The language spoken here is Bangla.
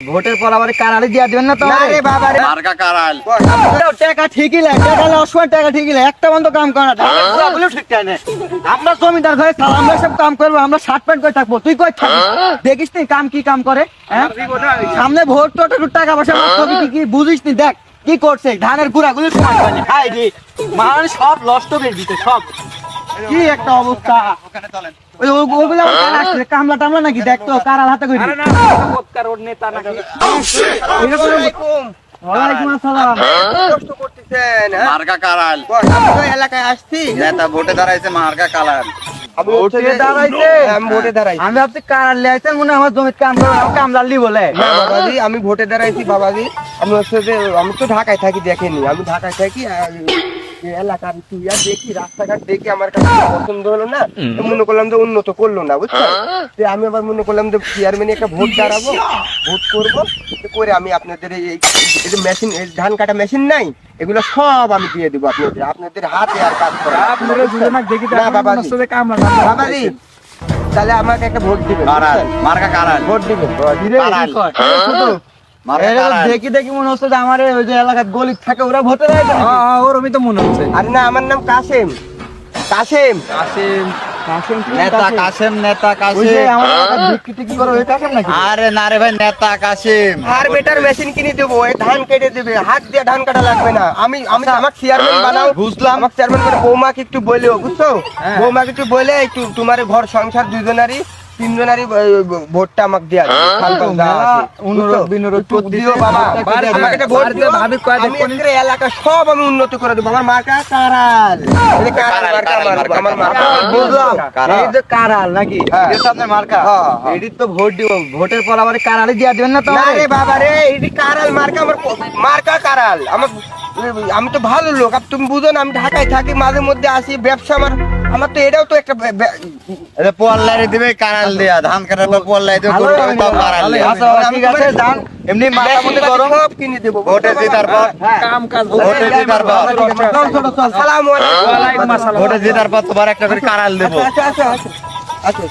ভোটের পর আবার কারালি দিয়া দিবেন না তো না রে বাবা রে। মার্কা কারাল? টাকা ঠিকই লাগে টাকা হলে অসময় টাকা ঠিকই লাগে একটা বন্ধ কাম করে না ঢাকা পুরা ঠিক থাকে না। আমরা জমিদার ঘরে থাকব, আমরা সব কাম করব আমরা শার্ট প্যান্ট করে থাকব। তুই কই থাকবি? দেখিস নি কাম কি কাম করে হ্যাঁ? সামনে ভোট তো একটু টাকা পয়সা নষ্ট কি কি বুঝিস নি? দেখ কি করছে? ধানের গুড়া গুলি সমান করে হাই রে মান সব নষ্ট করে দিতে সব। কি একটা অবস্থা? ওখানে চলেন। ওই ও- ওগুলো আসছে কামলা টামলা নাকি? দেখ তো কারার হাতে করি? ওয়ালাইকুম আসসালাম। কষ্ট করতেছেন হ্যাঁ? মার্কা কারাল। আমি তো এলাকায় আসছি। নেতা ভোটে দাঁড়াইছে মার্কা কারাল। আমি ভোটে দাঁড়াইছে? হ্যাঁ, আমি ভোটে দাঁড়াইছি। আমি মনে আমার জমিতে কাম লি। বলে বাবাজি আমি ভোটে দাঁড়াইছি বাবাজি। আমি হচ্ছে যে আমি তো ঢাকায় থাকি দেখেনি। আমি ঢাকায় থাকি এলাকার তুইয়া দেখি রাস্তাঘাট দেখি আমার কাছে পছন্দ হলো না। মনে করলাম যে উন্নত করল না বুঝছ? তো আমি আবার মনে করলাম যে চেয়ারম্যান একটা ভোট দাঁড়াবো ভোট করব করে আমি আপনাদের এই যে মেশিন ধান কাটা মেশিন নাই এগুলো সব আমি দিয়ে দেবো আপনাদের। আপনাদের হাতে আর কাজ করা আপনারা দেখি না বাবাজি। বাবাজি তাহলে আমাকে একটা ভোট দিবেন কারাল মার্কা কারাল ভোট দিবেন। কারাল। মার্কা এই কারাল দেখি দেখি মনে হচ্ছে যে আমার ওই যে এলাকার গলি থাকে ওরা ভোটে দেয় ওরমই তো মনে হচ্ছে। আরে না আমার নাম কাসেম। কাসেম। কাসিম। কাসিম নেতা কাসেম? নেতা কাসেম। আমার এলাকার ভিক্ষি টিকি করে ওই কাসিম নাকি? আরে না রে ভাই নেতা কাসেম। আর বেটার মেশিন কিনে দেবো এই ধান কেটে দেবে হাত দিয়ে ধান কাটা লাগবে না। আমি আমি আমার চেয়ারম্যান বানাও বুঝলাম। আমার চেয়ারম্যান বৌমাকে একটু বলেও বুঝছ? হ্যাঁ। বৌমাকে একটু বলে একটু তোমার ঘর সংসার দুজনারই তিনজনারই ভোটটা আমাকে দেওয়া ফালতু যা আছে, অনুরোধ বুঝছ? দিও বাবা আমাকে একটা ভোট দিও ভাবি কয় আমি এলাকা সব আমি উন্নত করে দেবো। আমার মার্কা কারাল। এই কারাল কারাল, মার্কা আমার- মার্কা, আমার মার্কা। কারাল। বুঝলাম? এই যে কারাল নাকি? হ্যাঁ। এটা তো আপনার মার্কা। হ্যাঁ, হ্যাঁ। তো ভোট দিব। ভোটের পর আবার কারালি দিয়া দিবেন না তো বাবা রে এই কারাল মার্কা আমার মার্কা কারাল। আমার আমি তো ভালো লোক। আর তুমি বুঝো না আমি ঢাকায় থাকি মাঝে মধ্যে আসি ব্যবসা আমার আমার তো এটাও তো একটা এটা দিবে কানাল দেয়া। ধান কাটার পর পোয়াল্লাই দেবে গরু তাও দেয়া। আচ্ছা, ঠিক আছে যান এমনি মাথা মধ্যে গরম সব কিনে দেব। ভোটে জেতার পর কাম কাজ ভোটে জেতার পর আলাইকুম। আসসালাম। ভোটে জেতার পর তোমার একটা করে কারাল দেবো। আচ্ছা আচ্ছা আচ্ছা। আচ্ছা